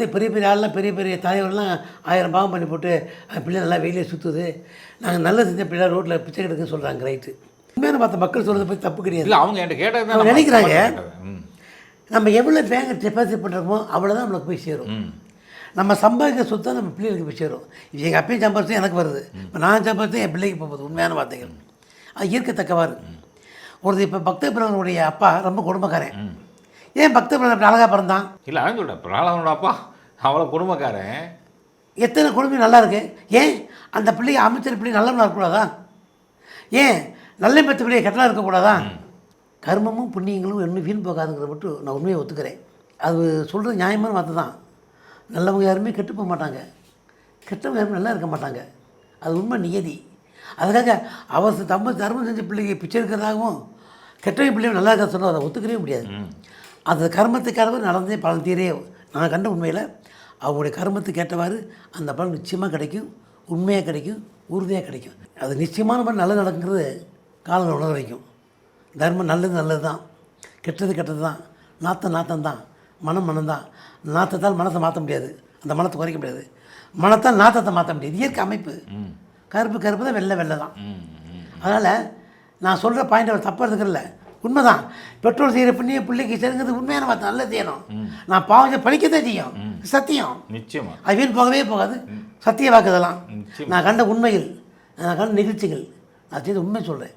பெரிய பெரிய ஆள்லாம் பெரிய பெரிய தலைவர்லாம் ஆயிரம் பாவம் பண்ணி போட்டு பிள்ளை நல்லா வெயிலே சுற்றுது நாங்கள் நல்லது செஞ்ச பிள்ளை ரோட்டில் பிச்சை எடுக்குன்னு சொல்கிறாங்க ரைட்டு. உண்மையான பார்த்த மக்கள் சொல்கிறத பற்றி தப்பு கிடையாது. அவங்க என்கிட்ட கேட்டது நினைக்கிறாங்க. நம்ம எவ்வளோ பேங்க் டெபாசிட் பண்ணுறோமோ அவ்வளோதான் நம்மளுக்கு போய் சேரும். நம்ம சம்பாதிக்கிற சொத்தை நம்ம பிள்ளைகளுக்கு போய் சேரும். எங்கள் அப்பையும் சம்பாதிச்சும் எனக்கு வருது. இப்போ நான் சம்பாதிச்சும் என் பிள்ளைக்கு போகுது உண்மையான வார்த்தைகள். அது ஈர்க்கத்தக்கவாறு. ஒருத்தர் இப்போ பக்த பிரதமருடைய அப்பா ரொம்ப குடும்பக்காரன். ஏன் பக்த அப்படி அழகாக பிறந்தான்? இல்லை அவன் சொல்கிறேன் பிராலவனோட அப்பா அவ்வளோ குடும்பக்காரன். எத்தனை குடும்பம் நல்லா இருக்கு? ஏன் அந்த பிள்ளைங்க அமைச்சர் பிள்ளை நல்லவனாக இருக்கக்கூடாதா? ஏன் நல்ல பெற்ற பிள்ளைய கெட்டலாம் இருக்கக்கூடாதா? கர்மமும் புண்ணியங்களும் இன்னும் வீண் போகாதுங்கிற மட்டும் நான் உண்மையை ஒத்துக்கிறேன். அது சொல்கிறது நியாயமான வார்த்தை தான். நல்லவங்க யாருமே கெட்டு போக மாட்டாங்க. கெட்டவங்க யாருமே நல்லா இருக்க மாட்டாங்க. அது உண்மை நியதி. அதுக்காக அவர் தம்ம தர்மம் செஞ்ச பிள்ளைங்க பிச்சை இருக்கிறதாகவும் கெட்டவங்க பிள்ளைங்க நல்லா இருக்க சொன்னால் அதை ஒத்துக்கவே முடியாது. அது கர்மத்துக்காகவே நடந்தே பலன் தீரே நான் கண்ட உண்மையில் அவங்களுடைய கர்மத்துக்கு ஏற்றவாறு அந்த பலன் நிச்சயமாக கிடைக்கும் உண்மையாக கிடைக்கும் உறுதியாக கிடைக்கும். அது நிச்சயமான பலன் நல்லது நடக்குங்கிறது காலங்கள் உணர வைக்கும். தர்மம் நல்லது நல்லது தான் கெட்டது கெட்டது தான் நாத்தம் நாத்தம் தான் மனம் மனம் தான் நாத்தத்தால் மனத்தை மாற்ற முடியாது. அந்த மனத்தை குறைக்க முடியாது. மனத்தால் நாத்தத்தை மாற்ற முடியாது. இயற்கை அமைப்பு. கருப்பு கருப்பு தான் வெள்ளை வெள்ளை தான். அதனால் நான் சொல்கிற பாயிண்ட் அவர் தப்பாக இருக்கிறல்ல உண்மைதான். பெட்ரோல் செய்கிற புண்ணிய பிள்ளைக்கு செய்யுங்கிறது உண்மையான வார்த்தை நல்லது செய்யணும். நான் பாவம் படிக்கத்தான் செய்யும். சத்தியம். நிச்சயமா. அது வீண் போகவே போகாது. சத்திய வாக்குதெல்லாம் நான் கண்ட உண்மைகள் நான் கண்ட நிகழ்ச்சிகள் நான் செய்த உண்மை சொல்கிறேன்